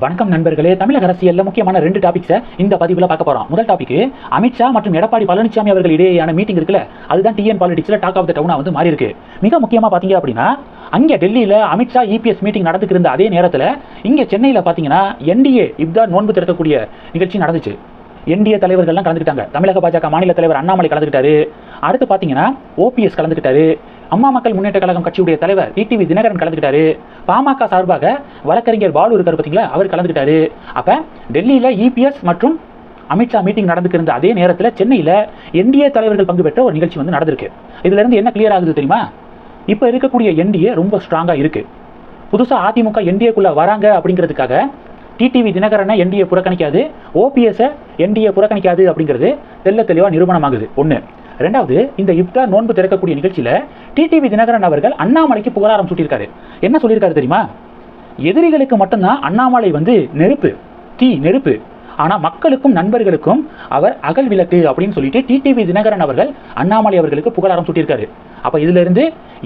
வணக்கம் நண்பர்களே. தமிழக அரசியலில் முக்கியமான ரெண்டு டாபிக்ஸை இந்த பதிவில் பார்க்க போறோம். முதல் டாபிக் அமித்ஷா மற்றும் எடப்பாடி பழனிசாமி அவர்கள் இடையேயான மீட்டிங் இருக்குல்ல அதுதான் டிஎன் பாலிடிக்ஸ்ல டாக் ஆஃப் த டவுனா வந்து மாறி இருக்கு மிக முக்கியமா பாத்தீங்க அப்படின்னா அங்கே டெல்லியில அமித்ஷா இபிஎஸ் மீட்டிங் நடந்துக்கிருந்த அதே நேரத்தில் இங்க சென்னையில் பாத்தீங்கன்னா என்டிஏ இப்தான் நோன்பு திறக்கக்கூடிய நிகழ்ச்சி நடந்துச்சு. என்டிஏ தலைவர்கள்லாம் கலந்துக்கிட்டாங்க. தமிழக பாஜக மாநில தலைவர் அண்ணாமலை கலந்துக்கிட்டாரு. அடுத்து பாத்தீங்கன்னா ஓபிஎஸ் கலந்துக்கிட்டாரு. அம்மா மக்கள் முன்னேற்ற கழகம் கட்சியுடைய தலைவர் டிடிவி தினகரன் கலந்துக்கிட்டாரு. பாமக சார்பாக வழக்கறிஞர் பாலு இருக்கார் பார்த்தீங்களா அவர் கலந்துக்கிட்டாரு. அப்ப டெல்லியில இபிஎஸ் மற்றும் அமித்ஷா மீட்டிங் நடந்துக்கிருந்த அதே நேரத்தில் சென்னையில் என்டிஏ தலைவர்கள் பங்கு பெற்ற ஒரு நிகழ்ச்சி வந்து நடந்திருக்கு. இதுல இருந்து என்ன கிளியர் ஆகுது தெரியுமா? இப்போ இருக்கக்கூடிய என்டிஏ ரொம்ப ஸ்ட்ராங்காக இருக்கு. புதுசாக அதிமுக என்டிஏக்குள்ள வராங்க அப்படிங்கிறதுக்காக டிடிவி தினகரனை என்டிஏ புறக்கணிக்காது ஓபிஎஸ் என்டிஏ புறக்கணிக்காது அப்படிங்கிறது தெல்ல தெளிவாக நிரூபணமாகுது. ஒன்று ரெண்டாவது இந்த இப்தார் நோன்பு திறக்கக்கூடிய நிகழ்ச்சியில் டிடிவி தினகரன் அவர்கள் அண்ணாமலைக்கு புகழாரம் சூட்டியிருக்காரு. என்ன சொல்லியிருக்காரு தெரியுமா? எதிரிகளுக்கு மட்டும்தான் அண்ணாமலை வந்து நெருப்பு தீ நெருப்பு. ஆனால் மக்களுக்கும் நண்பர்களுக்கும் அவர் அகல் விளக்கு அப்படின்னு சொல்லிட்டு டிடிவி தினகரன் அவர்கள் அண்ணாமலை அவர்களுக்கு புகழாரம் சூட்டியிருக்காரு. அப்போ இதிலிருந்து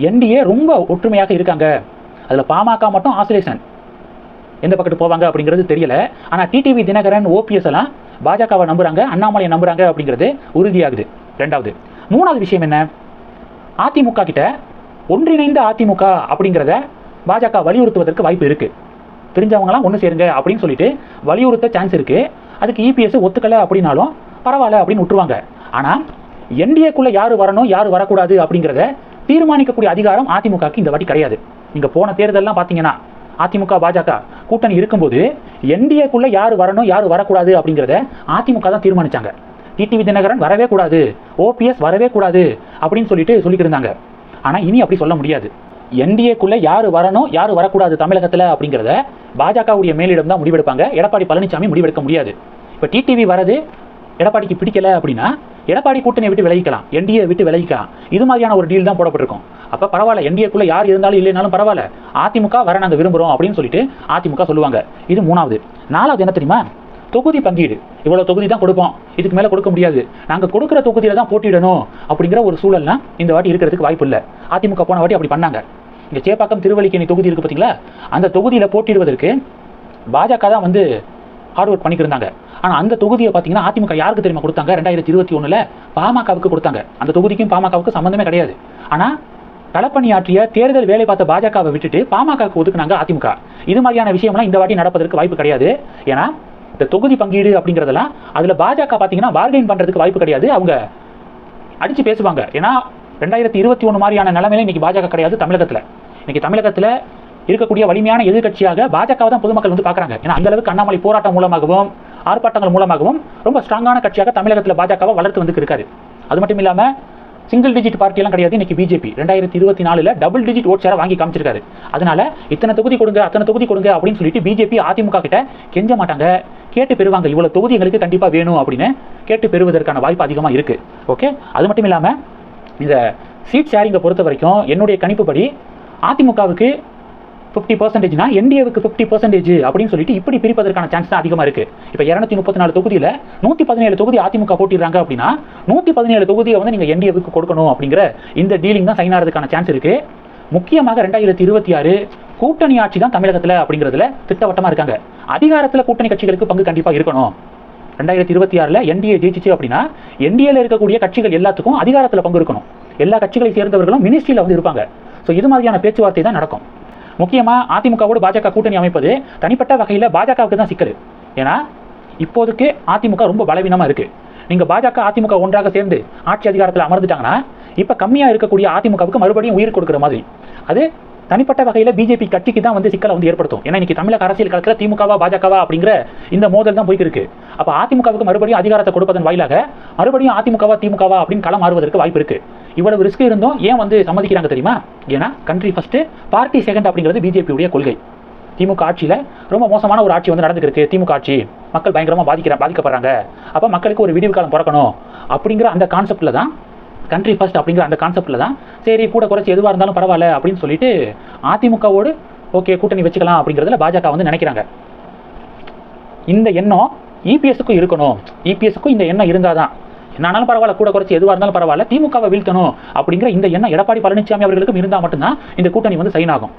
என்டிஏ ரொம்ப ஒற்றுமையாக இருக்காங்க. அதில் பாமக மட்டும் ஆசிலேஷன் எந்த பக்கத்து போவாங்க அப்படிங்கிறது தெரியல. ஆனால் டிடிவி தினகரன் ஓபிஎஸ் எல்லாம் பாஜகவை நம்புறாங்க அண்ணாமலையை நம்புகிறாங்க அப்படிங்கிறது உறுதியாகுது. ரெண்டாவது. மூணாவது விஷயம் என்ன? அதிமுக கிட்ட ஒன்றிணைந்த அதிமுக அப்படிங்கிறத பாஜக வலியுறுத்துவதற்கு வாய்ப்பு இருக்கு. தெரிஞ்சவங்களாம் ஒன்று சேருங்க அப்படின்னு சொல்லிட்டு வலியுறுத்த சான்ஸ் இருக்குது அதுக்கு இபிஎஸ் ஒத்துக்கலை அப்படின்னாலும் பரவாயில்ல அப்படின்னு விட்டுருவாங்க. ஆனால் என்டிஏக்குள்ளே யார் வரணும் யார் வரக்கூடாது அப்படிங்கிறத தீர்மானிக்கக்கூடிய அதிகாரம் அதிமுகக்கு இந்த வாட்டி கிடையாது. இங்கே போன தேர்தலெலாம் பார்த்தீங்கன்னா அதிமுக பாஜக கூட்டணி இருக்கும்போது என்டிஏக்குள்ளே யார் வரணும் யார் வரக்கூடாது அப்படிங்கிறத அதிமுக தான் தீர்மானிச்சாங்க. டிடிவி தினகரன் வரவே கூடாது. ஓபிஎஸ் வரவே கூடாது அப்படின்னு சொல்லிட்டு சொல்லிட்டு இருந்தாங்க ஆனால் இனி அப்படி சொல்ல முடியாது. என்டிஏக்குள்ளே யார் வரணும் யார் வரக்கூடாது தமிழகத்தில் அப்படிங்கிறத பாஜகவுடைய மேலிடம் தான் முடிவெடுப்பாங்க. எடப்பாடி பழனிசாமி முடிவெடுக்க முடியாது. இப்போ டிடிவி வரது எடப்பாடிக்கு பிடிக்கல அப்படின்னா எடப்பாடி கூட்டணியை விட்டு விலகிக்கலாம். என்டிஏ விட்டு விலகிக்கலாம். இது மாதிரியான ஒரு டீல் தான் போடப்பட்டிருக்கும். அப்போ பரவாயில்ல என்டிஏக்குள்ளே யார் இருந்தாலும் இல்லைனாலும் பரவாயில்ல. அதிமுக வர நாங்கள் விரும்புறோம் அப்படின்னு சொல்லிட்டு அதிமுக சொல்லுவாங்க. இது மூணாவது. நாலாவது என்ன தெரியுமா? தொகுதி பங்கீடு. இவ்வளோ தொகுதி தான் கொடுப்போம். இதுக்கு மேலே கொடுக்க முடியாது. நாங்கள் கொடுக்குற தொகுதியில் தான் போட்டியிடணும் அப்படிங்கிற ஒரு சூழல்லாம் இந்த வாட்டி இருக்கிறதுக்கு வாய்ப்பு இல்லை. அதிமுக போன வாட்டி அப்படி பண்ணாங்க. இங்கே சேப்பாக்கம் திருவல்லிக்கேணி தொகுதி இருக்குது பார்த்தீங்களா அந்த தொகுதியில் போட்டியிடுவதற்கு பாஜக தான் வந்து ஹார்ட் ஒர்க் பண்ணிக்கிருந்தாங்க. ஆனால் அந்த தொகுதியை பார்த்தீங்கன்னா அதிமுக யாருக்கு தெரியுமா கொடுத்தாங்க? ரெண்டாயிரத்தி இருபத்தி ஒன்றில் பாமகவுக்கு கொடுத்தாங்க. அந்த தொகுதிக்கும் பாமகவுக்கு சம்பந்தமே கிடையாது. ஆனால் களப்பணியாற்றிய தேர்தல் வேலை பார்த்த பாஜகவை விட்டுட்டு பாமகவுக்கு ஒதுக்குனாங்க அதிமுக. இது மாதிரியான விஷயம்லாம் இந்த வாட்டி நடப்பதற்கு வாய்ப்பு கிடையாது. ஏன்னா இந்த தொகுதி பங்கீடு அப்படிங்கிறதெல்லாம் அதில் பாஜக பார்த்தீங்கன்னா பார்கெயின் பண்ணுறதுக்கு வாய்ப்பு கிடையாது. அவங்க அடித்து பேசுவாங்க. ஏன்னா ரெண்டாயிரத்தி இருபத்தி ஒன்று மாதிரியான நிலைமையில இன்னைக்கு பாஜக கிடையாது தமிழகத்தில். இன்னைக்கு தமிழகத்தில் இருக்கக்கூடிய வலிமையான எதிர்கட்சியாக பாஜகவை தான் பொதுமக்கள் வந்து பார்க்குறாங்க ஏன்னா அந்தளவுக்கு அண்ணாமலை போராட்டம் மூலமாகவும் ஆர்ப்பாட்டங்கள் மூலமாகவும் ரொம்ப ஸ்ட்ராங்கான கட்சியாக தமிழகத்தில் பாஜகவை வளர்த்து வந்து இருக்காரு. அது மட்டும் இல்லாமல் சிங்கிள் டிஜிட் பார்ட்டியெல்லாம் கிடையாது இன்னைக்கு பிஜேபி ரெண்டாயிரத்தி இருபத்தி நாலில் டபுள் டிஜிட் ஓட் சேரை வாங்கி காமிச்சிருக்காரு. அதனால இத்தனை தொகுதி கொடுங்க அத்தனை தொகுதி கொடுங்க அப்படின்னு சொல்லிட்டு பிஜேபி அதிமுக கிட்ட கெஞ்ச மாட்டாங்க. கேட்டு பெறுவாங்க. இவ்வளவு தொகுதி எங்களுக்கு கண்டிப்பா வேணும் அப்படின்னு கேட்டு பெறுவதற்கான வாய்ப்பு அதிகமா இருக்கு. ஓகே அது மட்டும் இல்லாம இந்த சீட் ஷேரிங்கை பொறுத்த வரைக்கும் என்னுடைய கணிப்புப்படி அதிமுகவுக்கு ஃபிஃப்டி பர்சன்டேஜ்னா என்டிஏவுக்கு ஃபிஃப்டி பர்சன்டேஜ் அப்படின்னு சொல்லிட்டு இப்படி பிரிப்பதற்கான சான்ஸ் தான் அதிகமாக இருக்கு. இப்போ இரநூத்தி முப்பத்தி நாலு தொகுதியில் நூற்றி பதினேழு தொகுதி அதிமுக போட்டிடுறாங்க அப்படின்னா நூற்றி பதினேழு தொகுதியை வந்து நீங்கள் என்டிஏவுக்கு கொடுக்கணும் அப்படிங்கிற இந்த டீலிங் தான் சைன் ஆகிறதுக்கான சான்ஸ் இருக்கு. முக்கியமாக ரெண்டாயிரத்தி இருபத்தி ஆறு கூட்டணி ஆட்சி தான் தமிழகத்தில் அப்படிங்கிறதுல திட்டவட்டமாக இருக்காங்க. அதிகாரத்தில் கூட்டணி கட்சிகளுக்கு பங்கு கண்டிப்பாக இருக்கணும். ரெண்டாயிரத்தி இருபத்தி ஆறில் என்டிஏ ஜெயிச்சிச்சு அப்படின்னா என்டிஏல இருக்கக்கூடிய கட்சிகள் எல்லாத்துக்கும் அதிகாரத்தில் பங்கு இருக்கணும். எல்லா கட்சிகளை சேர்ந்தவர்களும் மினிஸ்ட்ரியில் வந்து இருப்பாங்க. ஸோ இது மாதிரியான பேச்சுவார்த்தை தான் நடக்கும். முக்கியமாக அதிமுகவோடு பாஜக கூட்டணி அமைப்பது தனிப்பட்ட வகையில் பாஜகவுக்கு தான் சிக்கல். ஏன்னா இப்போதைக்கு அதிமுக ரொம்ப பலவீனமாக இருக்குது நீங்கள் பாஜக அதிமுக ஒன்றாக சேர்ந்து ஆட்சி அதிகாரத்தில் அமர்ந்துட்டாங்கன்னா இப்போ கம்மியாக இருக்கக்கூடிய அதிமுகவுக்கு மறுபடியும் உயிர் கொடுக்குற மாதிரி. அது தனிப்பட்ட வகையில் பிஜேபி கட்சிக்கு தான் வந்து சிக்கலை வந்து ஏற்படுத்தும். ஏன்னா இன்னைக்கு தமிழக அரசியல் களத்தில் திமுகவா பாஜகவா அப்படிங்கிற இந்த மோதல் தான் போயிட்டு இருக்கு அப்போ அதிமுகவுக்கு மறுபடியும் அதிகாரத்தை கொடுப்பதன் வாயிலாக மறுபடியும் அதிமுகவா திமுகவா அப்படின்னு களம் மாறுவதற்கு வாய்ப்பு இருக்கு. இவ்வளவு ரிஸ்க் இருந்தும் ஏன் வந்து சம்மதிக்கிறாங்க தெரியுமா? ஏன்னா கண்ட்ரி ஃபர்ஸ்ட் பார்ட்டி செகண்ட் அப்படிங்கிறது பிஜேபியுடைய கொள்கை. திமுக ஆட்சியில் ரொம்ப மோசமான ஒரு ஆட்சி வந்து நடந்துருக்கு திமுக ஆட்சி. மக்கள் பயங்கரமாக பாதிக்கிற பாதிக்கப்படுறாங்க. அப்போ மக்களுக்கு ஒரு விடிவு காலம் பிறக்கணும் அப்படிங்கிற அந்த கான்செப்டில் தான் கண்ட்ரி ஃபர்ஸ்ட் அப்படிங்கிற அந்த கான்செப்டில் தான் சரி கூட குறைச்சி எதுவாக இருந்தாலும் பரவாயில்ல அப்படின்னு சொல்லிட்டு அதிமுகவோடு ஓகே கூட்டணி வச்சுக்கலாம் அப்படிங்கிறதுல பாஜக வந்து நினைக்கிறாங்க. இந்த எண்ணம் இபிஎஸ்க்கும் இருக்கணும். இபிஎஸ்க்கும் இந்த எண்ணம் இருந்தால் தான் என்னாலும் பரவாயில்ல கூட குறைச்சி எதுவாக இருந்தாலும் பரவாயில்ல திமுகவை வீழ்த்தணும் அப்படிங்கிற இந்த எண்ணம் எடப்பாடி பழனிசாமி அவர்களுக்கும் இருந்தால் மட்டும்தான் இந்த கூட்டணி வந்து சைன் ஆகும்.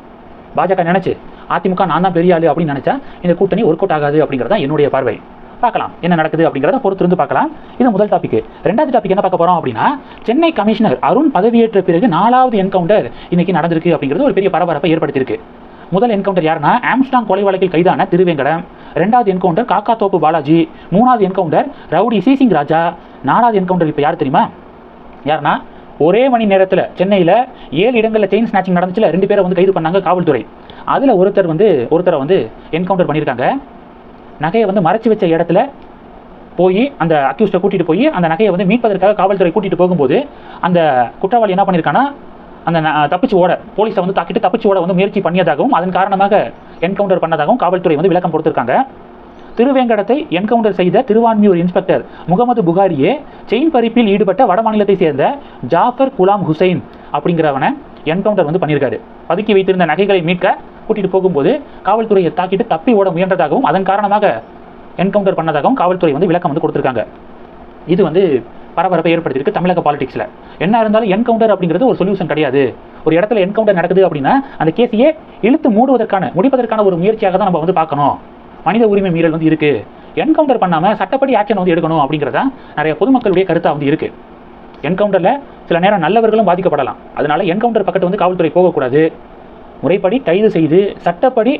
பாஜக நினச்சி அதிமுக நான் தான் பெரிய ஆளு அப்படின்னு நினச்சா இந்த கூட்டணி ஒர்க் அவுட் ஆகாது அப்படிங்கிறதா என்னுடைய பார்வை. பார்க்கலாம். என்ன நடக்குது அப்படிங்கிறத பொறுத்திருந்து பார்க்கலாம். இது முதல் டாபிக் ரெண்டாவது டாபிக் என்ன பார்க்க போறோம் அப்படின்னா சென்னை கமிஷனர் அருண் பதவியேற்ற பிறகு நாலாவது என்கவுண்டர் இன்னைக்கு நடந்திருக்கு அப்படிங்கிறது ஒரு பெரிய பரபரப்பை ஏற்படுத்தியிருக்கு. முதல் என்கவுண்டர் யாருன்னா ஆம்ஸ்டாங் கொலை வழக்கில் கைதான திருவேங்கடம். ரெண்டாவது என்கவுண்டர் காக்காத்தோப்பு பாலாஜி. மூணாவது என்கவுண்டர் ரவுடி சீசிங் ராஜா. நாலாவது என்கவுண்டர் இப்போ யார் தெரியுமா? யாருன்னா ஒரே மணி நேரத்தில் சென்னையில் ஏழு இடங்களில் செயின் ஸ்நாச்சிங் நடந்துச்சுல ரெண்டு பேரை வந்து கைது பண்ணாங்க காவல்துறை. அதில் ஒருத்தர் வந்து ஒருத்தரை வந்து என்கவுண்டர் பண்ணியிருக்காங்க. நகையை வந்து மறைச்சி வச்ச இடத்துல போய் அந்த அக்யூஸ்டை கூட்டிகிட்டு போய் அந்த நகையை வந்து மீட்பதற்காக காவல்துறை கூட்டிகிட்டு போகும்போது அந்த குற்றவாளி என்ன பண்ணியிருக்கான்னா அந்த ந- தப்பிச்சு ஓட போலீஸை வந்து தாக்கிட்டு தப்பிச்சு ஓட வந்து முயற்சி பண்ணியதாகவும் அதன் காரணமாக என்கவுண்டர் பண்ணதாகவும் காவல்துறை வந்து விளக்கம் கொடுத்துருக்காங்க. திருவேங்கடத்தை என்கவுண்டர் செய்த திருவான்மியூர் இன்ஸ்பெக்டர் முகமது புகாரியே செயின் பறிப்பில் ஈடுபட்ட வட மாநிலத்தை சேர்ந்த ஜாஃபர் குலாம் ஹுசைன் அப்படிங்கிறவனை என்கவுண்டர் வந்து பண்ணியிருக்காரு. பதுக்கி வைத்திருந்த நகைகளை மீட்க கூட்டிட்டு போகும்போது காவல்துறையை தாக்கிட்டு தப்பி ஓட முயன்றதாகவும் அதன் காரணமாக என்கவுண்டர் பண்ணதாகவும் காவல்துறை வந்து விளக்கம் வந்து கொடுத்துருக்காங்க. இது வந்து பரபரப்பை ஏற்படுத்தியிருக்கு தமிழக பாலிடிக்ஸில் என்ன இருந்தாலும் என்கவுண்டர் அப்படிங்கிறது ஒரு சொல்யூஷன் கிடையாது. ஒரு இடத்துல என்கவுண்டர் நடக்குது அப்படின்னா அந்த கேஸையே இழுத்து மூடுவதற்கான முடிப்பதற்கான ஒரு முயற்சியாக தான் நம்ம வந்து பார்க்கணும். மனித உரிமை மீறல் வந்து இருக்கு. என்கவுண்டர் பண்ணாம சட்டப்படி ஆக்ஷன் வந்து எடுக்கணும் அப்படிங்கிறதா நிறைய பொதுமக்களுடைய கருத்தா வந்து இருக்கு. என்கவுண்டர்ல சில நேரம் நல்லவர்களும் பாதிக்கப்படலாம். அதனால என்கவுண்டர் பக்கத்து வந்து காவல்துறை போகக்கூடாது. முறைப்படி கைது செய்து சட்டப்படி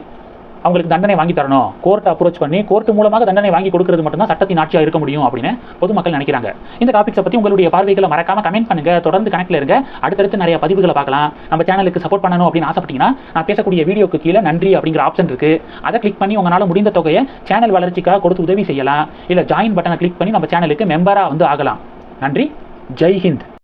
அவங்களுக்கு தண்டனை வாங்கி தரணும். கோர்ட் அப்ரோச் பண்ணி கோர்ட் மூலமாக தண்டனை வாங்கி கொடுக்கிறது மட்டும்தான் சட்டத்தின் ஆட்சியாக இருக்க முடியும் அப்படின்னு பொதுமக்கள் நினைக்கிறாங்க. இந்த டாபிக்ஸை பற்றி உங்களுடைய பார்வைகளை மறக்காம கமெண்ட் பண்ணுங்க. தொடர்ந்து கணக்கில் இருங்க. அடுத்தடுத்து நிறைய பதிவுகளை பார்க்கலாம். நம்ம சேனலுக்கு சப்போர்ட் பண்ணணும் அப்படின்னு ஆசைப்பட்டீங்கன்னா நான் பேசக்கூடிய வீடியோக்கு கீழே நன்றி அப்படிங்கிற ஆப்ஷன் இருக்கு. அதை கிளிக் பண்ணி உங்களால் முடிந்த தொகையை சேனல் வளர்ச்சிக்காக கொடுத்து உதவி செய்யலாம். இல்லை ஜாயின் பட்டனை கிளிக் பண்ணி நம்ம சேனலுக்கு மெம்பராக வந்து ஆகலாம். நன்றி. ஜெய் ஹிந்த்.